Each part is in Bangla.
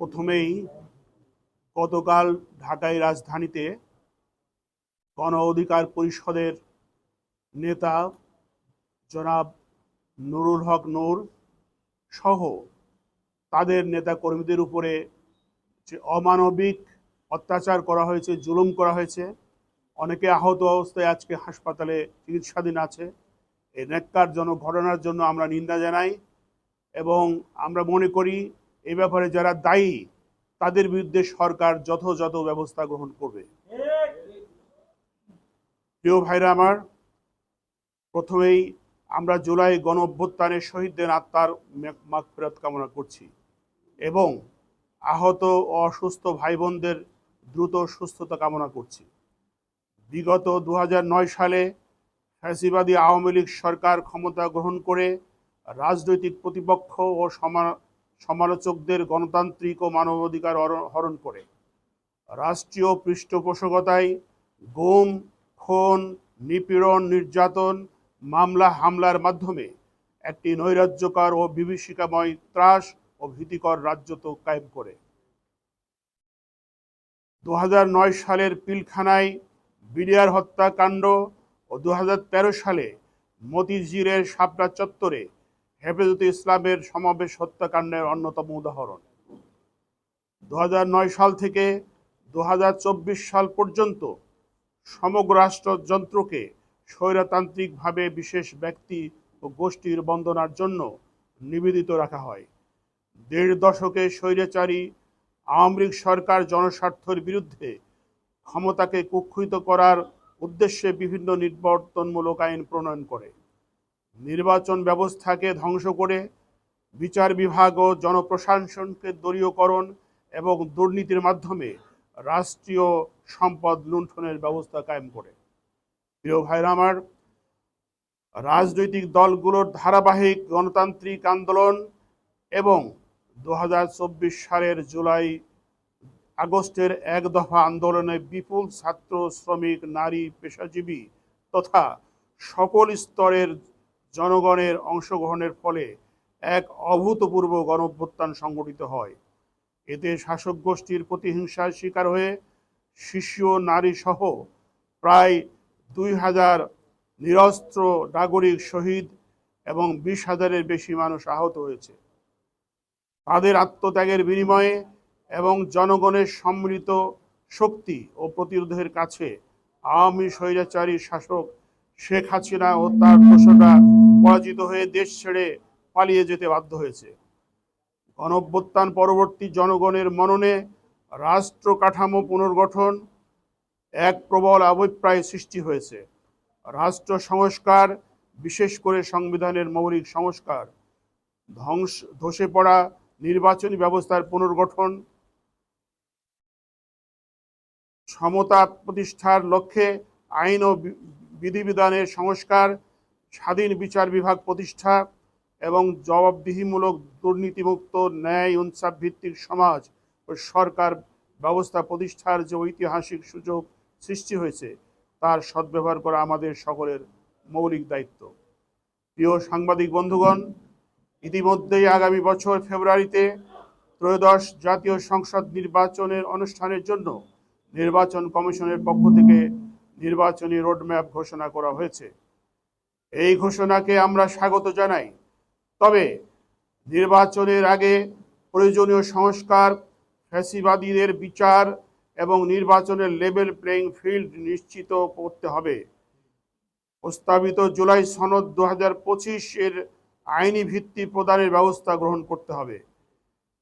প্রথমেই গতকাল ঢাকায় রাজধানীতে গণ অধিকার পরিষদের নেতা জনাব নুরুল হক নূর সহ তাদের নেতা কর্মীদের উপরে যে অমানবিক অত্যাচার করা হয়েছে, জুলুম করা হয়েছে, অনেকে আহত অবস্থায় আজকে হাসপাতালে চিকিৎসাধীন আছে। এই ন্যাক্কারজনক ঘটনার জন্য আমরা নিন্দা জানাই এবং আমরা মনে করি এই ব্যাপারে যারা দায়ী, তাদের বিরুদ্ধে সরকার যথাযথ ব্যবস্থা গ্রহণ করবে। প্রিয় ভাইরা আমার, প্রথমেই আমরা জুলাই গণ অভ্যুত্থানের শহীদদের আত্মার মাগফিরাত কামনা করছি এবং আহত অসুস্থ ভাই বোনদের দ্রুত সুস্থতা কামনা করছি। বিগত দু হাজার নয় সালে ফ্যাসিবাদী আওয়ামী লীগ সরকার ক্ষমতা গ্রহণ করে রাজনৈতিক প্রতিপক্ষ ও সমা- সমালোচকদের গণতান্ত্রিক ও মানবাধিকার হরণ- করে। রাষ্ট্রীয় পৃষ্ঠপোষকতায় গুম, খুন, নিপীড়ন, নির্যাতন, মামলা, হামলার মাধ্যমে একটি নৈরাজ্যকর ও বিভীষিকাময় ত্রাস ও ভীতিকর রাজ্যত কায়েম করে। দু হাজার নয় সালের পিলখানায় বিডিআর হত্যাকাণ্ড ও দু হাজার তেরো সালে মতিঝিলের শাপলা চত্বরে হেফাজতে ইসলামের সমাবেশ হত্যাকাণ্ডের অন্যতম উদাহরণ। দু হাজার নয় সাল থেকে দু হাজার চব্বিশ সাল পর্যন্ত সমগ্র রাষ্ট্রযন্ত্রকে স্বৈরতান্ত্রিকভাবে বিশেষ ব্যক্তি ও গোষ্ঠীর বন্দনার জন্য নিবেদিত রাখা হয়। দেড় দশকে স্বৈরাচারী আওয়ামী লীগ সরকার জনস্বার্থের বিরুদ্ধে ক্ষমতাকে কুক্ষিত করার উদ্দেশ্যে বিভিন্ন নির্বর্তনমূলক আইন প্রণয়ন করে। নির্বাচন ব্যবস্থাকে ধ্বংস করে বিচার বিভাগ ও জনপ্রশাসনকে দলীয়করণ এবং দুর্নীতির মাধ্যমে রাষ্ট্রীয় সম্পদ লুণ্ঠনের ব্যবস্থা কায়েম করে। প্রিয় ভাইরা আমার, রাজনৈতিক দলগুলোর ধারাবাহিক গণতান্ত্রিক আন্দোলন এবং দু হাজার চব্বিশ সালের জুলাই আগস্টের এক দফা আন্দোলনে বিপুল ছাত্র, শ্রমিক, নারী, পেশাজীবী তথা সকল স্তরের জনগণের অংশগ্রহণের ফলে এক অভূতপূর্ব গণঅভ্যুত্থান সংগঠিত হয়। এতে শাসক গোষ্ঠীর প্রতিহিংসার শিকার হয়ে শিশু নারী সহ প্রায় দুই হাজার নিরস্ত্র নাগরিক শহীদ এবং বিশ হাজারের বেশি মানুষ আহত হয়েছে। তাদের আত্মত্যাগের বিনিময়ে এবং জনগণের সম্মিলিত শক্তি ও প্রতিরোধের কাছে আওয়ামী স্বৈরাচারী শাসক শেখ হাসিনা ও তার দোষরা পরাজিত হয়ে দেশ ছেড়ে পালিয়ে যেতে বাধ্য হয়েছে। গণঅভ্যুত্থান পরবর্তী জনগণের মননে রাষ্ট্র কাঠামো পুনর্গঠন এক প্রবল অভিপ্রায় সৃষ্টি হয়েছে। রাষ্ট্র সংস্কার, বিশেষ করে সংবিধানের মৌলিক সংস্কার, ধ্বংস, ধসে পড়া নির্বাচনী ব্যবস্থার পুনর্গঠন, সমতা প্রতিষ্ঠার লক্ষ্যে আইন ও বিধিবিধানের সংস্কার, স্বাধীন বিচার বিভাগ প্রতিষ্ঠা এবং জবাবদিহিমূলক দুর্নীতিমুক্ত ন্যায় ইনসাফ ভিত্তিক সমাজ ও সরকার ব্যবস্থা প্রতিষ্ঠার যে ঐতিহাসিক সুযোগ সৃষ্টি হয়েছে, তার সদ্ব্যবহার করা আমাদের সকলের মৌলিক দায়িত্ব। প্রিয় সাংবাদিক বন্ধুগণ, ইতিমধ্যেই আগামী বছর ফেব্রুয়ারিতে ত্রয়োদশ জাতীয় সংসদ নির্বাচনের অনুষ্ঠানের জন্য নির্বাচন কমিশনের পক্ষ থেকে নির্বাচনী রোডম্যাপ ঘোষণা করা হয়েছে। এই ঘোষণাকে আমরা স্বাগত জানাই। তবে নির্বাচনের আগে প্রয়োজনীয় সংস্কার, ফ্যাসিবাদীদের বিচার এবং নির্বাচনের লেভেল প্লেইং ফিল্ড নিশ্চিত করতে হবে। প্রস্তাবিত জুলাই সনদ দু হাজার পঁচিশ এর আইনি ভিত্তি প্রদানের ব্যবস্থা গ্রহণ করতে হবে।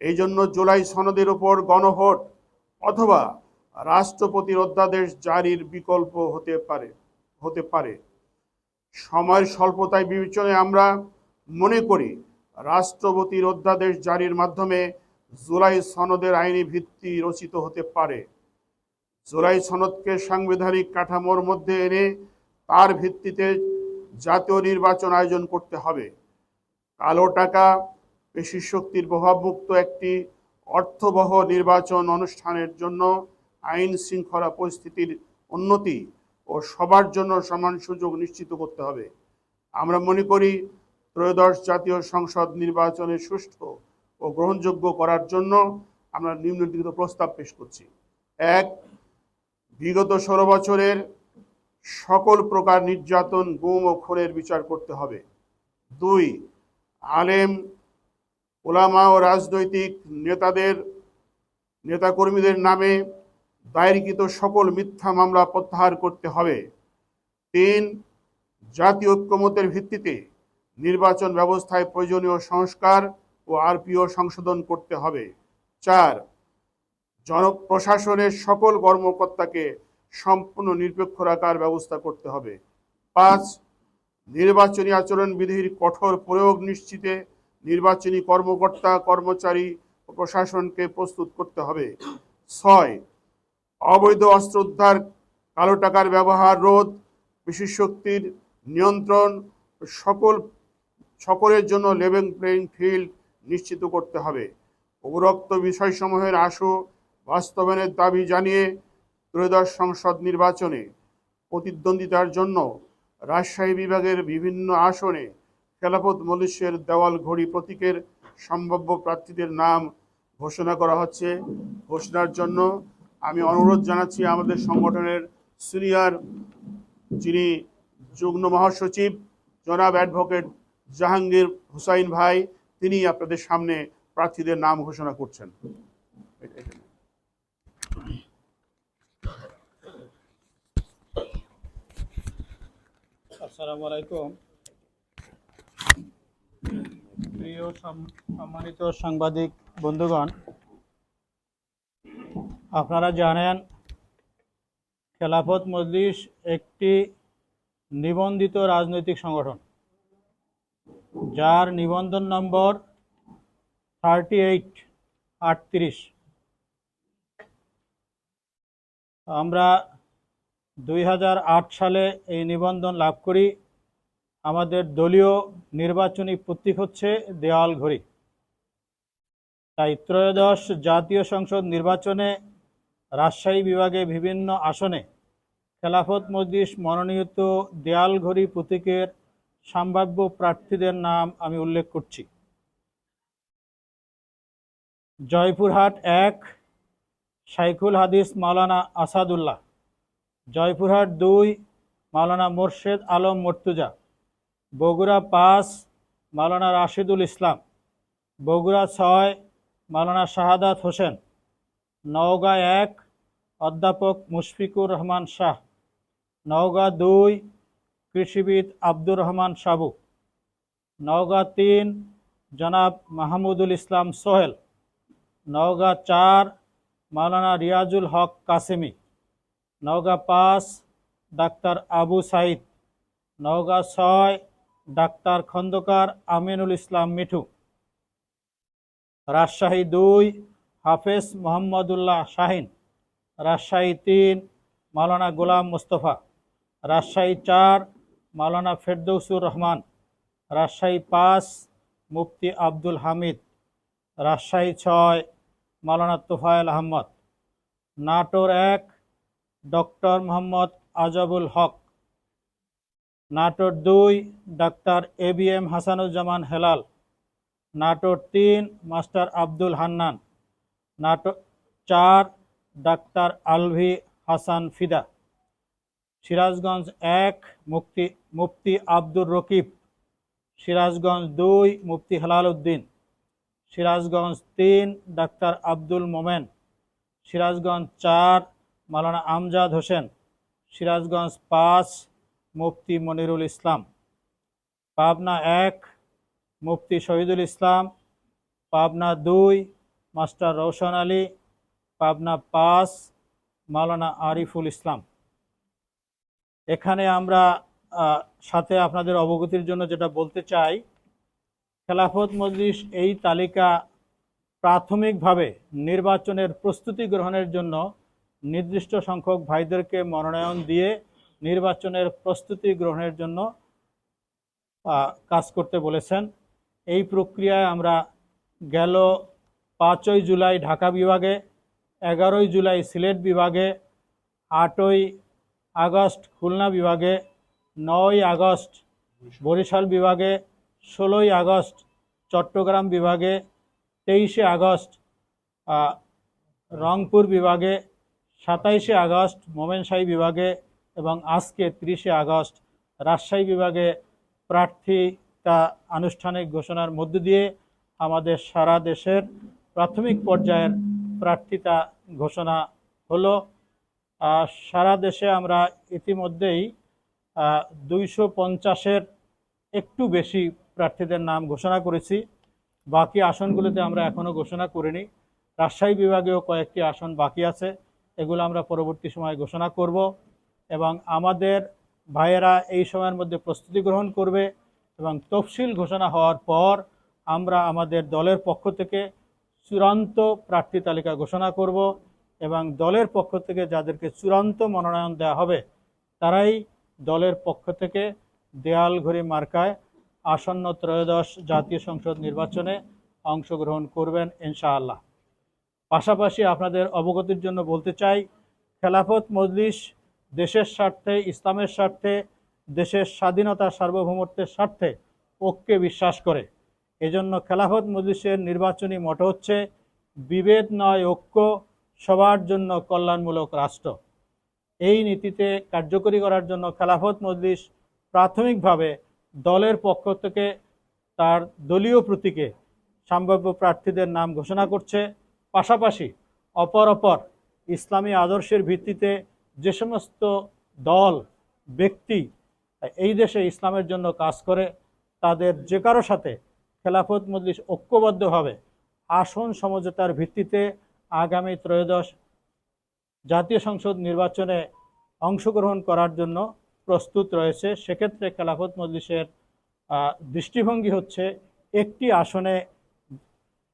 এই জন্য জুলাই সনদের ওপর গণভোট অথবা রাষ্ট্রপতির অধ্যাদেশ জারির বিকল্প হতে পারে হতে পারে। সময়ের স্বল্পতায় বিবেচনায় আমরা মনে করি রাষ্ট্রপতির অধ্যাদেশ জারির মাধ্যমে জুলাই সনদের আইনি ভিত্তি রচিত হতে পারে। জুলাই সনদকে সাংবিধানিক কাঠামোর মধ্যে এনে তার ভিত্তিতে জাতীয় নির্বাচন আয়োজন করতে হবে। কালো টাকা পেশি শক্তির প্রভাবমুক্ত একটি অর্থবহ নির্বাচন অনুষ্ঠানের জন্য আইন শৃঙ্খলা পরিস্থিতির উন্নতি ও সবার জন্য সমান সুযোগ নিশ্চিত করতে হবে। আমরা মনে করি ত্রয়োদশ জাতীয় সংসদ নির্বাচনে সুষ্ঠু ও গ্রহণযোগ্য করার জন্য আমরা নিম্নলিখিত প্রস্তাব পেশ করছি। এক, বিগত ষোলো বছরের সকল প্রকার নির্যাতন, গুম ও খুনের বিচার করতে হবে। দুই, আলেম, ওলামা ও রাজনৈতিক নেতাদের, নেতাকর্মীদের নামে দায়েরকৃত সকল মিথ্যা মামলা প্রত্যাহার করতে হবে। তিন, জাতীয় ঐক্যমতের ভিত্তিতে নির্বাচন ব্যবস্থায় প্রয়োজনীয় সংস্কার ও আরপিও সংশোধন করতে হবে। চার, জনপ্রশাসনের সকল কর্মকর্তাকে সম্পূর্ণ নিরপেক্ষ রাখার ব্যবস্থা করতে হবে। পাঁচ, নির্বাচনী আচরণবিধির কঠোর প্রয়োগ নিশ্চিতে নির্বাচনী কর্মকর্তা, কর্মচারী ও প্রশাসনকে প্রস্তুত করতে হবে। ছয় অবৈধ অস্ত্র উদ্ধার, কালো টাকার ব্যবহার, রোধ, বিশেষ শক্তির নিয়ন্ত্রণ, সকল, সকলের জন্য লেভেল প্লেইং ফিল্ড নিশ্চিত করতে হবে। উপরোক্ত বিষয়সমূহের আশু বাস্তবায়নের দাবি জানিয়ে ত্রয়োদশ সংসদ নির্বাচনে প্রতিদ্বন্দ্বিতার জন্য রাজশাহী বিভাগের বিভিন্ন আসনে খেলাফত মলিশের দেওয়াল ঘড়ি প্রতীকের সম্ভাব্য প্রার্থীদের নাম ঘোষণা করা হচ্ছে। ঘোষণার জন্য আমি অনুরোধ জানাচ্ছি আমাদের সংগঠনের সিনিয়র যিনি যুগ্ম মহাসচিব, জনাব অ্যাডভোকেট জাহাঙ্গীর হুসাইন ভাই, তিনি আপনাদের সামনে প্রার্থীদের নাম ঘোষণা করছেন। আসসালামু আলাইকুম। প্রিয় সম- সম্মানিত সাংবাদিক বন্ধুগণ আপনারা জানেন, খেলাফত মজলিস একটি নিবন্ধিত রাজনৈতিক সংগঠন। যার নিবন্ধন নম্বর থার্টি এইট আমরা দুই হাজার আট সালে এই নিবন্ধন লাভ করি। আমাদের দলীয় নির্বাচনী প্রতীক হচ্ছে দেওয়াল ঘড়ি। তাই ত্রয়োদশ জাতীয় সংসদ নির্বাচনে রাজশাহী বিভাগে বিভিন্ন আসনে খেলাফত মজলিস মনোনীত দেয়ালঘড়ি প্রতীকের সম্ভাব্য প্রার্থীদের নাম আমি উল্লেখ করছি। জয়পুরহাট এক শাইখুল হাদিস মাওলানা আসাদুল্লাহ, জয়পুরহাট দুই, মাওলানা মোর্শেদ আলম মর্তুজা, বগুড়া পাঁচ, মাওলানা রাশিদুল ইসলাম, বগুড়া ছয়, মাওলানা শাহাদাত হোসেন, নওগাঁ এক অধ্যাপক মুশফিকুর রহমান শাহ। নওগাঁ দুই, কৃষিবিদ আব্দুর রহমান সাবু। নওগাঁ তিন, জনাব মাহমুদুল ইসলাম সোহেল। নওগাঁ চার, মাওলানা রিয়াজুল হক কাসেমি। নওগাঁ পাঁচ, ডাক্তার আবু সাইদ নওগাঁ ছয়, ডাক্তার খন্দকার আমিনুল ইসলাম মিঠু। রাজশাহী দুই, হাফেজ মোহাম্মদুল্লাহ শাহিন। রাজশাহী তিন, মাওলানা গোলাম মুস্তফা। রাজশাহী চার, মাওলানা ফেরদৌসুর রহমান। রাজশাহী পাঁচ, মুফতি আব্দুল হামিদ। রাজশাহী ছয়, মাওলানা তোফায়েল আহমদ। নাটোর এক, ডক্টর মোহাম্মদ আজাবুল হক। নাটোর দুই, doctor A B M Hasanuzzaman Helal. Natore তিন, মাস্টার আব্দুল হান্নান। নাটোর চার ডাক্তার আলভি হাসান ফিদা। সিরাজগঞ্জ এক, মুক্তি, মুফতি আব্দুর রকিব। সিরাজগঞ্জ দুই, মুফতি হেলাল উদ্দিন সিরাজগঞ্জ তিন, ডাক্তার আব্দুল মোমেন। সিরাজগঞ্জ চার, মালানা আমজাদ হোসেন। সিরাজগঞ্জ পাঁচ, মুফতি মনিরুল ইসলাম। পাবনা এক, মুফতি শহীদুল ইসলাম। পাবনা দুই, মাস্টার রৌশন আলী। পাবনা পাস, মাওলানা আরিফুল ইসলাম। এখানে আমরা সাথে আপনাদের অবগতির জন্য যেটা বলতে চাই, খেলাফত মজলিস এই তালিকা প্রাথমিকভাবে নির্বাচনের প্রস্তুতি গ্রহণের জন্য নির্দিষ্ট সংখ্যক ভাইদেরকে মনোনয়ন দিয়ে নির্বাচনের প্রস্তুতি গ্রহণের জন্য কাজ করতে বলেছেন। এই প্রক্রিয়ায় আমরা গেল পাঁচই জুলাই ঢাকা বিভাগে এগারোই জুলাই সিলেট বিভাগে, আটই আগস্ট খুলনা বিভাগে, নয় আগস্ট বরিশাল বিভাগে, ষোলোই আগস্ট চট্টগ্রাম বিভাগে, তেইশে আগস্ট রংপুর বিভাগে, সাতাইশে আগস্ট মোমেনশাহী বিভাগে এবং আজকে তিরিশে আগস্ট রাজশাহী বিভাগে প্রার্থিতা আনুষ্ঠানিক ঘোষণার মধ্য দিয়ে আমাদের সারা দেশের প্রাথমিক পর্যায়ের প্রার্থিতা ঘোষণা হলো। সারা দেশে আমরা ইতিমধ্যেই দুইশো পঞ্চাশের একটু বেশি প্রার্থীদের নাম ঘোষণা করেছি। বাকি আসনগুলোতে আমরা এখনও ঘোষণা করিনি। রাজশাহী বিভাগেও কয়েকটি আসন বাকি আছে। এগুলো আমরা পরবর্তী সময়ে ঘোষণা করব এবং আমাদের ভাইয়েরা এই সময়ের মধ্যে প্রস্তুতি গ্রহণ করবে এবং তফসিল ঘোষণা হওয়ার পর আমরা আমাদের দলের পক্ষ থেকে চূড়ান্ত প্রার্থী তালিকা ঘোষণা করব এবং দলের পক্ষ থেকে যাদেরকে চূড়ান্ত মনোনয়ন দেওয়া হবে, তারাই দলের পক্ষ থেকে দেয়াল ঘড়ি মার্কায় আসন্ন ত্রয়োদশ জাতীয় সংসদ নির্বাচনে অংশগ্রহণ করবেন ইনশাআল্লাহ। পাশাপাশি আপনাদের অবগতির জন্য বলতে চাই, খেলাফত মজলিস দেশের স্বার্থে, ইসলামের স্বার্থে, দেশের স্বাধীনতা সার্বভৌমত্বের স্বার্থে ঐক্যে বিশ্বাস করে। এজন্য খেলাফত মজলিসের নির্বাচনী মত হচ্ছে, বিভেদ নয়, ঐক্য সবার জন্য কল্যাণমূলক রাষ্ট্র। এই নীতিতে কার্যকরী করার জন্য খেলাফত মজলিস প্রাথমিকভাবে দলের পক্ষ থেকে তার দলীয় প্রতীকে সম্ভাব্য প্রার্থীদের নাম ঘোষণা করছে। পাশাপাশি অপর অপর ইসলামী আদর্শের ভিত্তিতে যে সমস্ত দল, ব্যক্তি এই দেশে ইসলামের জন্য কাজ করে, তাদের যে কারও সাথে খেলাফত মজলিস ঐক্যবদ্ধভাবে আসন সমঝোতার ভিত্তিতে আগামী ত্রয়োদশ জাতীয় সংসদ নির্বাচনে অংশগ্রহণ করার জন্য প্রস্তুত রয়েছে। সেক্ষেত্রে খেলাফত মজলিসের দৃষ্টিভঙ্গি হচ্ছে একটি আসনে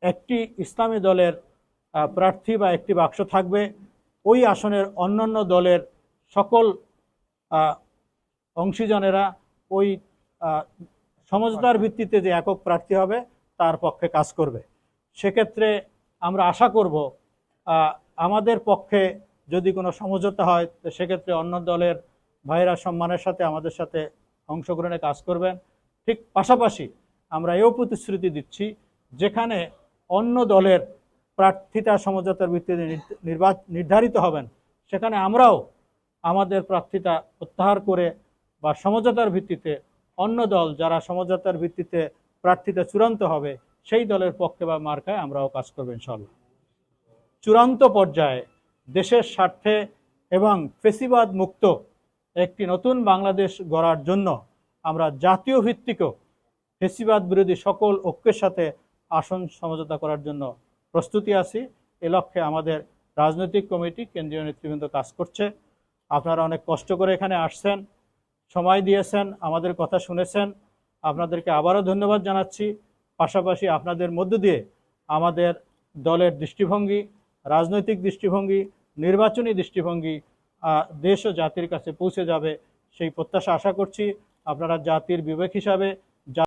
একটি ইসলামী দলের প্রার্থী বা একটি বাক্স থাকবে। ওই আসনের অন্যান্য দলের সকল অংশীজনেরা ওই সমঝোতার ভিত্তিতে যে একক প্রার্থী হবে, তার পক্ষে কাজ করবে। সেক্ষেত্রে আমরা আশা করব আমাদের পক্ষে যদি কোনো সমঝোতা হয়, তো সেক্ষেত্রে অন্য দলের ভাইরা সম্মানের সাথে আমাদের সাথে অংশগ্রহণে কাজ করবেন। ঠিক পাশাপাশি আমরা এও প্রতিশ্রুতি দিচ্ছি, যেখানে অন্য দলের প্রার্থিতা সমঝোতার ভিত্তিতে নির্ধারিত হবেন, সেখানে আমরাও আমাদের প্রার্থিতা প্রত্যাহার করে বা সমঝোতার ভিত্তিতে অন্য দল যারা সমঝোতার ভিত্তিতে প্রার্থিতা চূড়ান্ত হবে, সেই দলের পক্ষে বা মার্কায় আমরাও কাজ করব ইনশাল্লাহ চূড়ান্ত পর্যায়ে দেশের স্বার্থে এবং ফেসিবাদ মুক্ত একটি নতুন বাংলাদেশ গড়ার জন্য আমরা জাতীয় ভিত্তিকও ফেসিবাদ বিরোধী সকল ঐক্যের সাথে আসন সমঝোতা করার জন্য প্রস্তুতি আছি। এ লক্ষ্যে আমাদের রাজনৈতিক কমিটি কেন্দ্রীয় নেতৃবৃন্দ কাজ করছে। আপনারা অনেক কষ্ট করে এখানে আসছেন। সময় দিয়েছেন, আমাদের কথা শুনেছেন। আপনাদেরকে আবারও ধন্যবাদ জানাচ্ছি। পাশাপাশি আপনাদের মধ্য দিয়ে আমাদের দলের দৃষ্টিভঙ্গি, রাজনৈতিক দৃষ্টিভঙ্গি, নির্বাচনী দৃষ্টিভঙ্গি দেশ ও জাতির কাছে পৌঁছে যাবে সেই প্রত্যাশা আশা করছি। আপনারা জাতির বিবেক হিসাবে